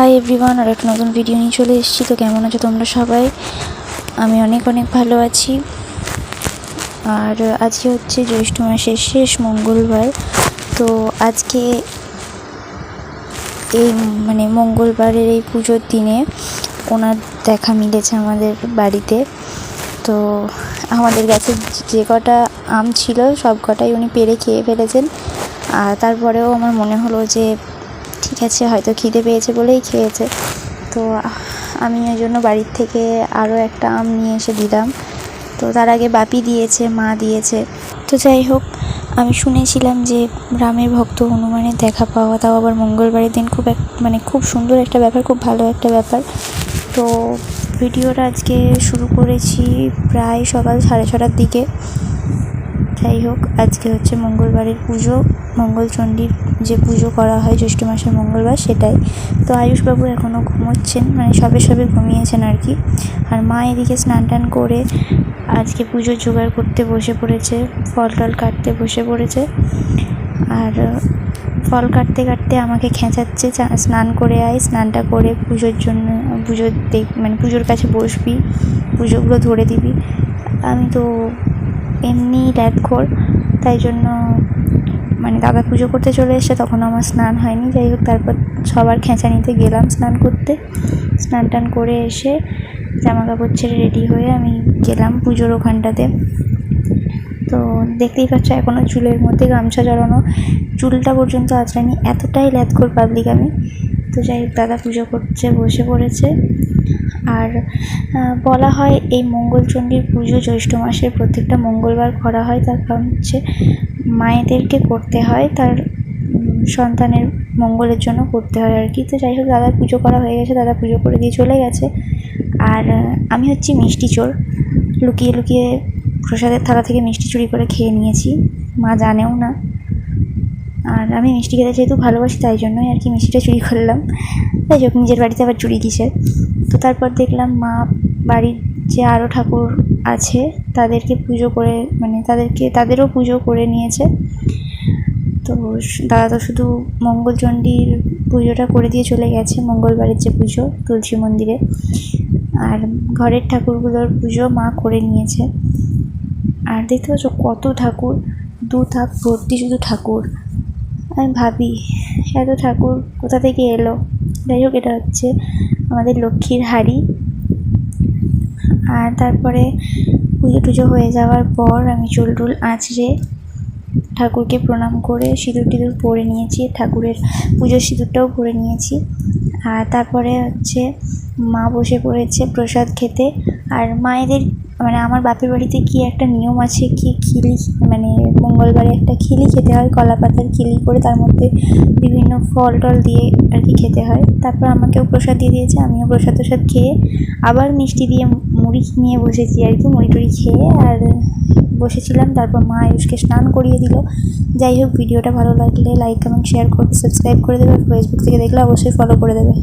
Hi everyone, আর একটা নতুন video নিয়ে চলে এসেছি। তো কেমন আছো তোমরা সবাই? আমি অনেক অনেক ভালো আছি। আর আজকে হচ্ছে জ্যৈষ্ঠ মাসের শেষ মঙ্গলবার। তো আজকে এই মানে মঙ্গলবারের এই পুজোর দিনে ওনার দেখা মিলেছে আমাদের বাড়িতে। তো আমাদের গাছে যে কটা আম ছিল, সব কটাই উনি পেরে খেয়ে ফেলেছেন। আর তারপরেও আমার মনে হলো যে ঠিক আছে, হয়তো খিদে পেয়েছে বলেই খেয়েছে। তো আমি ওই জন্য বাড়ির থেকে আরও একটা আম নিয়ে এসে দিলাম। তো তার আগে বাপি দিয়েছে, মা দিয়েছে। তো যাই হোক, আমি শুনেছিলাম যে রামের ভক্ত হনুমানের দেখা পাওয়া তাও আবার মঙ্গলবারের দিন খুব এক মানে খুব সুন্দর একটা ব্যাপার, খুব ভালো একটা ব্যাপার। তো ভিডিওটা আজকে শুরু করেছি প্রায় সকাল সাড়ে ছটার দিকে। যাই হোক, আজকে হচ্ছে মঙ্গলবারের পুজো। মঙ্গলচণ্ডীর যে পুজো করা হয় জ্যৈষ্ঠ মাসের মঙ্গলবার, সেটাই। তো আয়ুষবাবু এখনও ঘুমোচ্ছেন মানে সবে সবে ঘুমিয়েছেন আর কি। আর মা এদিকে স্নান টান করে আজকে পুজোর জোগাড় করতে বসে পড়েছে, ফল টল কাটতে বসে পড়েছে। আর ফল কাটতে কাটতে আমাকে খেঁচাচ্ছে স্নান করে আয়, স্নানটা করে পুজোর জন্য, পুজোর দেখ মানে পুজোর কাছে বসবি, পুজোগুলো ধরে দিবি। আমি তো এমনি ল্যাদখোর তাই জন্য মানে দাদা পুজো করতে চলে এসে তখন আমার স্নান হয়নি। যাই হোক, তারপর সবার খেঁচা নিতে গেলাম স্নান করতে। স্নান টান করে এসে জামা কাপড় ছেড়ে রেডি হয়ে আমি গেলাম পুজোর ওখানটাতে। তো দেখতেই পাচ্ছ এখনও চুলের মধ্যে গামছা জড়ানো। চুলটা পর্যন্ত আঁচড়ানি এতটাই ল্যাদখোর পাবলিক আমি। তো যাই হোক, দাদা পুজো করছে, বসে পড়েছে। আর বলা হয় এই মঙ্গলচণ্ডীর পুজো জ্যৈষ্ঠ মাসের প্রত্যেকটা মঙ্গলবার করা হয়। তার কারণ হচ্ছে মায়েদেরকে করতে হয়, তার সন্তানের মঙ্গলের জন্য করতে হয় আর কি। তো যাই হোক, দাদা পুজো করা হয়ে গেছে, দাদা পুজো করে দিয়ে চলে গেছে। আর আমি হচ্ছি মিষ্টি চোর। লুকিয়ে লুকিয়ে প্রসাদের থালা থেকে মিষ্টি চুরি করে খেয়ে নিয়েছি। মা জানেও না। আর আমি মিষ্টি খেতে যেহেতু ভালোবাসি, তাই জন্যই আর কি মিষ্টিটা চুরি করলাম। তাই হোক, নিজের বাড়িতে আবার চুরি কিসের তো তারপর দেখলাম মা বাড়ির যে আরও ঠাকুর আছে, তাদেরকে পুজো করে মানে তাদেরকে, তাদেরও পুজো করে নিয়েছে। তো দাদা তো শুধু মঙ্গলচণ্ডীর পুজোটা করে দিয়ে চলে গেছে, মঙ্গলবারের যে পুজো, তুলসী মন্দিরে। আর ঘরের ঠাকুরগুলোর পুজো মা করে নিয়েছে। আর দেখতে পাচ্ছ কত ঠাকুর, দু থাক ভর্তি শুধু ঠাকুর। আমি ভাবি এত ঠাকুর কোথা থেকে এলো? যাই হোক, এটা হচ্ছে আমাদের লক্ষ্মীর হাড়ি। আর তারপরে পুজো টুজো হয়ে যাওয়ার পর আমি চুল টুল আঁচড়ে ঠাকুরকে প্রণাম করে সিঁদুর টিঁদুর পরে নিয়েছি, ঠাকুরের পুজোর সিঁদুরটাও পরে নিয়েছি। আর তারপরে হচ্ছে মা বসে পড়েছে প্রসাদ খেতে, আর মায়েদের মানে আমার বাপের বাড়িতে কি একটা নিয়ম আছে কি খিলি মানে মঙ্গলবারে একটা খিলি খেতে হয় কলা পাতার খিলি করে তার মধ্যে বিভিন্ন ফল টল দিয়ে আর কি খেতে হয়। তারপর আমাকেও প্রসাদ দিয়ে দিয়েছে, আমিও প্রসাদ প্রসাদ খেয়ে আবার মিষ্টি দিয়ে মুড়ি নিয়ে বসেছি আর কি, মুড়ি টুড়ি খেয়ে আর বসেছিলাম। তারপর মা আয়ুষকে স্নান করিয়ে দিল। যাই হোক, ভিডিওটা ভালো লাগলে লাইক কমেন্ট শেয়ার করতে সাবস্ক্রাইব করে দেবে। ফেসবুক থেকে দেখলে অবশ্যই ফলো করে দেবে।